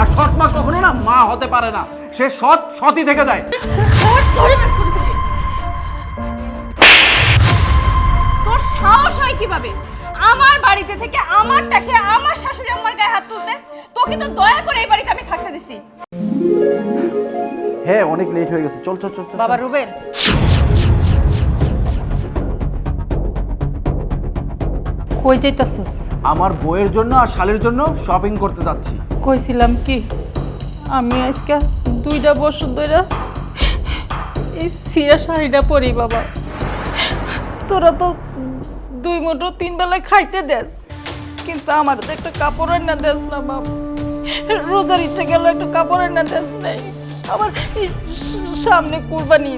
আর সৎ মা কখনো না মা হতে পারে না। সে সৎ সতই থেকে যায়। তোর সাহস হয় কীভাবে? আমার বাড়িতে থেকে আমারটা খেয়ে আমার শাশুড়ি আমার গায়ে হাত তুলতে তোকে তো দয়া করে এই বাড়িতে আমি থাকতে দিছি। হ্যাঁ অনেক লেট হয়ে গেছে। চল চল চল চল। বাবা রুবেল। কই যাইতাছস? আমার বইয়ের জন্য আর শালের জন্য শপিং করতে যাচ্ছি। কইছিলাম কি আমি আজকে দুইটা বছর ধরে এই সিরা শাড়িটা পরি বাবা। তোরা তো দুই মুঠো তিন বেলায় খাইতে দেস কিন্তু আমার তো একটা কাপড় না দেস না বাবা রোজার ইচ্ছা গেল একটা কাপড় না দেস নাই আমার সামনে কুরবানি।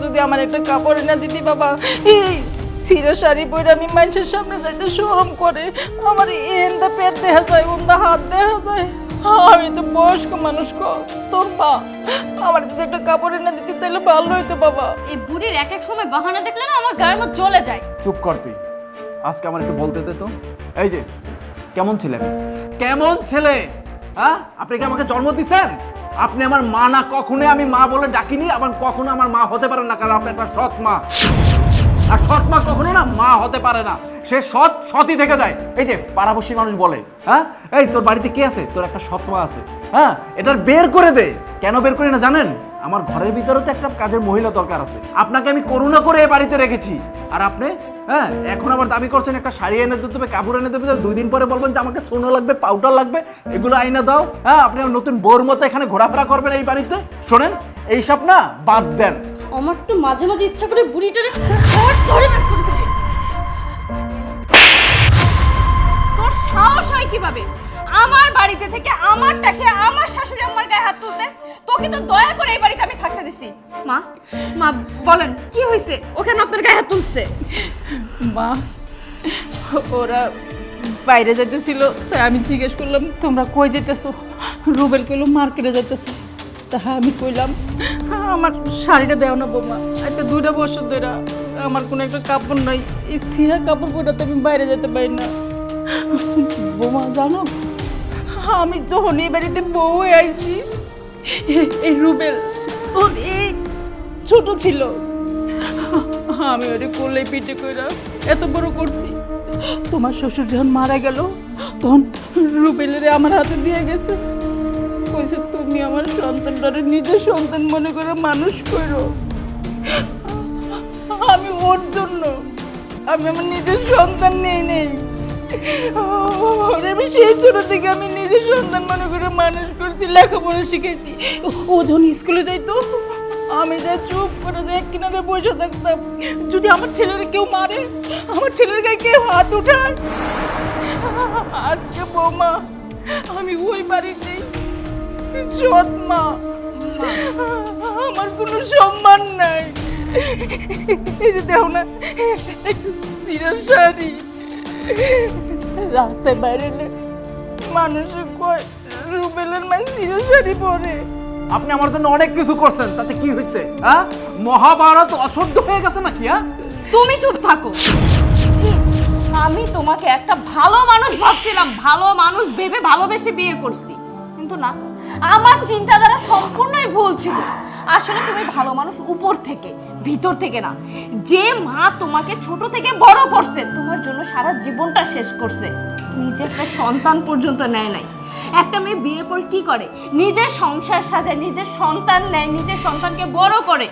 যদি আমার একটা কাপড় না দিতি বাবা এই সিরা শাড়ি পরে আমি মানুষের সামনে যাইতে শরম করে। আমার এন্দা পেট দেখা যায় ওন্দা হাত দেখা যায়। আমি তো বয়স্ক মানুষ কো তোর মা। আমার যদি একটা কাপড় না দিতি তাহলে ভালো হইতো বাবা। এই বুড়ির এক এক সময় বাহানা দেখলে না আমার গায়ের মধ্যে জ্বলে যায়। চুপ কর তুই। আজকে আমার একটু বলতে দে তো। এই যে কেমন ছেলে? কেমন ছেলে? হ্যাঁ? আপনি কি আমাকে জন্ম দিচ্ছেন আপনি আমার মা না কখনোই আমি মা বলে ডাকিনি আবার কখনো আমার মা হতে পারেন না কারণ আপনি একটা সৎ মা। আর সৎ মা কখনো না মা হতে পারে না। সে সৎ সতই থেকে যায়। এই যে পাড়াবসী মানুষ বলে হ্যাঁ? এই, তোর বাড়িতে কে আছে? তোর একটা সৎ মা আছে। হ্যাঁ? এটার বের করে দে। কেন বের করি না জানেন? আমার ঘরের ভিতরে তো একটা কাজের মহিলা দরকার আছে। আপনাকে আমি করুণা করে এ বাড়িতে রেখেছি। আর আপনি হ্যাঁ? এখন আবার দাবি করছেন একটা শাড়ি এনে দিতে হবে, কাপড় এনে দেবে দুই দিন পরে বলবেন যে আমাকে সোনো লাগবে, পাউডার লাগবে, এগুলো আইনা দাও। হ্যাঁ? আপনি নতুন বোর মতো এখানে ঘোরাফেরা করবেন এই বাড়িতে। শোনেন, এইসব না বাদ দেন। আমার তো মাঝে মাঝে ইচ্ছা করে বুড়িটারে ধর, বের করে। তোর সাহস হয় কীভাবে? আমার বাড়িতে থেকে আমারটা খেয়ে আমার শাশুড়ি আমার গায়ে হাত তুলতে তোকে তো দয়া করে এই বাড়িতে আমি থাকতে দিছি। মা মা বলেন কি হয়েছে ওখানে আপনার গায়ে হাত তুলছে। মা ওরা বাইরে যাইতেছিল তাই আমি জিজ্ঞেস করলাম তোমরা কই যাইতেছো? রুবেল কইলো মার্কেটে যাইতেছে। তা আমি কইলাম, আমার শাড়িটা দেও না বৌমা, আজকে দুইটা বছর ধরে আমার কোনো একটা কাপড় নাই, এই সিরা কাপড় পরে আমি বাইরে যেতে পারি না। বৌমা, জানো, আমি যখন এই বাড়িতে বউ আইছি এই রুবেল তখন এই ছোট ছিল। আমি ওরে কোলে পিঠে কইরা এত বড় করছি। তোমার শ্বশুর যখন মারা গেল, তখন রুবেলের আমার হাতে দিয়ে গেছে। তুমি আমার সন্তানটারে নিজের সন্তান মনে করে মানুষ করো। আমি ওর জন্য, আমি আমার নিজের সন্তান নেই। নেই আমি সেই ছোট থেকে আমি নিজের সন্তান মনে করে মানুষ করছি, লেখাপড়া শিখেছি। ও যখন স্কুলে যাইতো, আমি যা চুপ করে যে কিনারে বসে থাকতাম। যদি আমার ছেলের কেউ মারে, আমার ছেলের গায়ে কেউ হাত উঠায়? আজকে বৌমা, আমি ওই বাড়িতেই সৎ মা আমার কোনো সম্মান নাই। এই যে দেখো না সিরার শাড়ি। রাস্তায় বাইরে মানুষ কয় রুবেলের মাই সিরার শাড়ি পরে। আপনি আমার জন্য অনেক কিছু করছেন তাতে কি হয়েছে হ্যাঁ? মহাভারত অসহ্য হয়ে গেছে নাকি হ্যাঁ? তুমি চুপ থাকো। আমি তোমাকে একটা ভালো মানুষ ভাবছিলাম ভালো মানুষ ভেবে ভালোবেসে বিয়ে করছি। কিন্তু না। আমার চিন্তাধারা সম্পূর্ণই ভুল ছিল। আসলে তুমি ভালো মানুষ উপর থেকে, ভিতর থেকে না। যে মা তোমাকে ছোট থেকে বড় করছে, তোমার জন্য সারা জীবনটা শেষ করছে। নিজের একটা সন্তান পর্যন্ত নেয় নাই। একটা মেয়ে বিয়ের পর কি করে? নিজের সংসার সাজায় নিজের সন্তান নেয়, নিজের সন্তানকে বড় করে।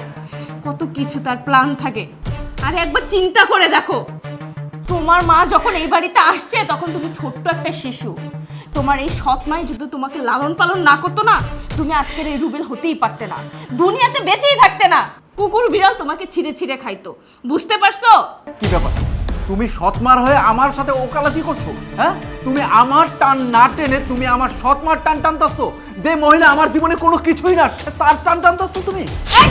কত কিছু তার প্ল্যান থাকে। আর একবার চিন্তা করে দেখো। তোমার মা যখন এই বাড়িতে আসছে, তখন তুমি ছোট্ট একটা শিশু। তোমার এই সৎ মাই যদি তোমাকে লালন পালন না করতো না তুমি আজকের এই রুবেল হতেই পারতে না। দুনিয়াতে বেঁচেই থাকতে না। কুকুর বিড়াল তোমাকে ছিঁড়ে ছিঁড়ে খাইতো। বুঝতে পারছ? কি ব্যাপার? তুমি সৎমার হয়ে আমার সাথে ওকালাতি করছ হ্যাঁ? তুমি আমার টান না টেনে তুমি আমার সৎমার টান টানতাচ্ছ যে মহিলা আমার জীবনে কোনো কিছুই না তার টান টানতাচ্ছ তুমি?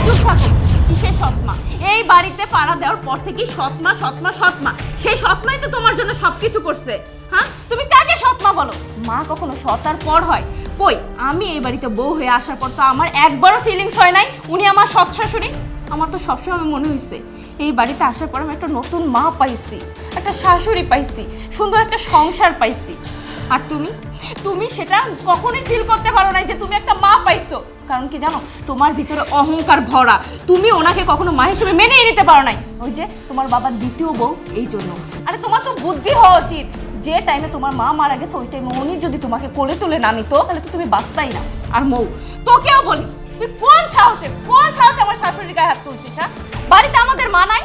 চুপ থাকো কিসের সৎমা। এই বাড়িতে পাড়া দেওয়ার পর থেকেই সৎমা সৎমা সৎমা। সেই সৎমাই তো তোমার জন্য সবকিছু করছে। হ্যাঁ? তুমি কাকে সৎমা বলো? মা কখনো সৎ পর হয়? কই, আমি এই বাড়িতে বউ হয়ে আসার পর তো আমার একবারও ফিলিংস হয় নাই। উনি আমার সৎ শাশুড়ি। আমার তো সবসময় মনে হয়েছে এই বাড়িতে আসার পর আমি একটা নতুন মা পাইছি, একটা শাশুড়ি পাইছি, সুন্দর একটা সংসার পাইছি। আর তুমি? তুমি সেটা কখনোই ফিল করতে পারো না যে তুমি একটা মা পাইছো। কারণ কি জানো? তোমার ভিতরে অহংকার ভরা। তুমি ওনাকে কখনো মা হিসেবে মেনেই নিতে পারো নাই। ওই যে তোমার বাবার দ্বিতীয় বউ, এই জন্য। আরে তোমার তো বুদ্ধি হওয়া উচিত। যে টাইমে তোমার মা মারা গেছে, ওই টাইমে উনি যদি তোমাকে কোলে তুলে না নিত, তাহলে তো তুমি বাঁচতাই না। আর মৌ, তোকেও বলি, তুই কোন সাহসে কোন সাহসে আমার শাশুড়ির গায়ে হাত তুলছিস হ্যাঁ? বাড়িতে আমাদের মা নাই?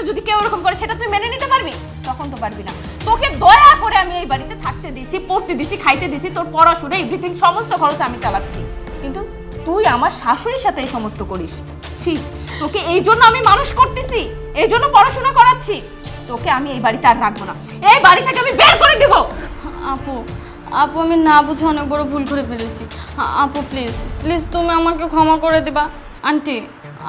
সাথে যদি কেউ এরকম করে, সেটা তুই মেনে নিতে পারবি? তখন তো পারবি না। তোকে দয়া করে আমি এই বাড়িতে থাকতে দিছি, পড়তে দিছি, খাইতে দিছি, তোর পড়াশোনা এভরিথিং সমস্ত খরচ আমি চালাচ্ছি। কিন্তু তুই আমার শাশুড়ির সাথে এই সমস্ত করিস। ছি, তোকে এই জন্য আমি মানুষ করতেছি, এই জন্য পড়াশোনা করাচ্ছি। তোকে আমি এই বাড়িতে আর রাখব না। এই বাড়ি থেকে আমি বের করে দিব। আপু আপু, আমি না বুঝে অনেক বড় ভুল করে ফেলেছি। আপু প্লিজ প্লিজ তুমি আমাকে ক্ষমা করে দিবা। আন্টি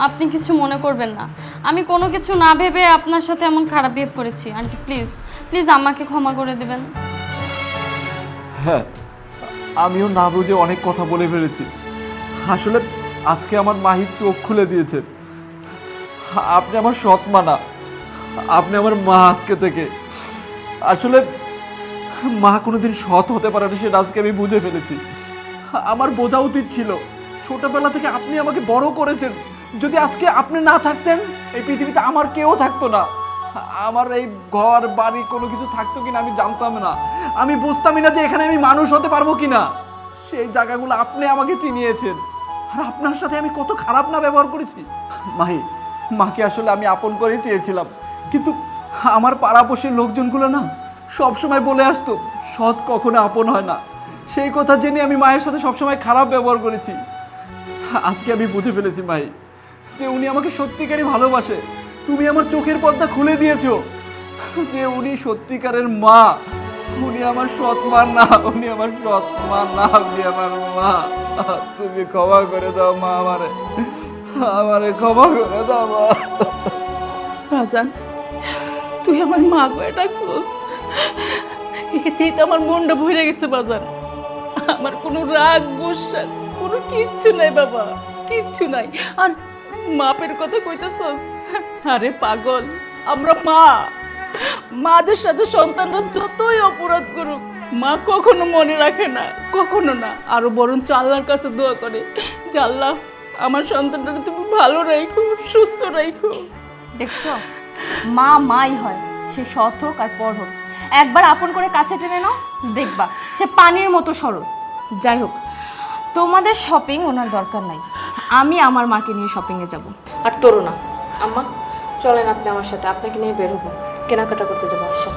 আপনি কিছু মনে করবেন না। আমি কোনো কিছু না ভেবে আপনার সাথে এমন খারাপ বিহেভ করেছি। আন্টি, প্লিজ প্লিজ আমাকে ক্ষমা করে দেবেন। হ্যাঁ আমিও না বুঝে অনেক কথা বলে ফেলেছি। আসলে আজকে আমার মাহির চোখ খুলে দিয়েছে। আপনি আমার সৎ মা না, আপনি আমার মা আজকে থেকে। আসলে মা কোনোদিন সৎ হতে পারে না, সেটা আজকে আমি বুঝে ফেলেছি। আমার বোঝা উচিত ছিল, ছোটবেলা থেকে আপনি আমাকে বড় করেছেন। যদি আজকে আপনি না থাকতেন, এই পৃথিবীতে আমার কেউ থাকতো না। আমার এই ঘর, বাড়ি কোনো কিছু থাকতো কিনা আমি জানতাম না। আমি বুঝতামই না যে এখানে আমি মানুষ হতে পারব কিনা। সেই জায়গাগুলো আপনি আমাকে চিনিয়েছেন। আর আপনার সাথে আমি কত খারাপ না ব্যবহার করেছি। মাহি, মাকে আসলে আমি আপন করেই চেয়েছিলাম। কিন্তু আমার পাড়াপড়শির লোকজনগুলো না সব সময় বলে আসতো, সৎ কখনো আপন হয় না। সেই কথা জেনে আমি মায়ের সাথে সবসময় খারাপ ব্যবহার করেছি। আজকে আমি বুঝে ফেলেছি মাই যে উনি আমাকে সত্যিকারই ভালোবাসে। তুমি আমার চোখের পর্দা খুলে দিয়েছ। যে উনি সত্যিকারের মা, উনি আমার সৎ মা না, উনি আমার সৎ মা না, উনি আমার মা। তুমি ক্ষমা করে দাও মা আমারে। আমারে ক্ষমা করে দাও মা। রাজান, তুই আমার মা করে ডাকছোস। এতেই তো আমার মনটা ভরে গেছে বাজার আমার কোনো রাগ, গোসা, কোনো কিচ্ছু নাই, বাবা। কিচ্ছু নাই। আর মাপের কথা কইতেছস? আরে পাগল, আমরা মা। মাদের সাথে সন্তানরা যতই অপরাধ করুক, মা কখনো মনে রাখে না, কখনো না। আরও বরঞ্চ আল্লাহর কাছে দোয়া করে যে আমার সন্তানটা তুমি ভালো রাখো সুস্থ রাখো দেখছ? মা মাই হয়, সে সৎ হোক আর পর হোক। একবার আপন করে কাছে টেনে নাও, দেখবা, সে পানির মতো সরল। যাই হোক, তোমাদের শপিং ওনার দরকার নাই। আমি আমার মাকে নিয়ে শপিংয়ে যাব। আর তরুণা আম্মা, চলেন আপনি আমার সাথে, আপনাকে নিয়ে বের হব। কেনাকাটা করতে যাব আসেন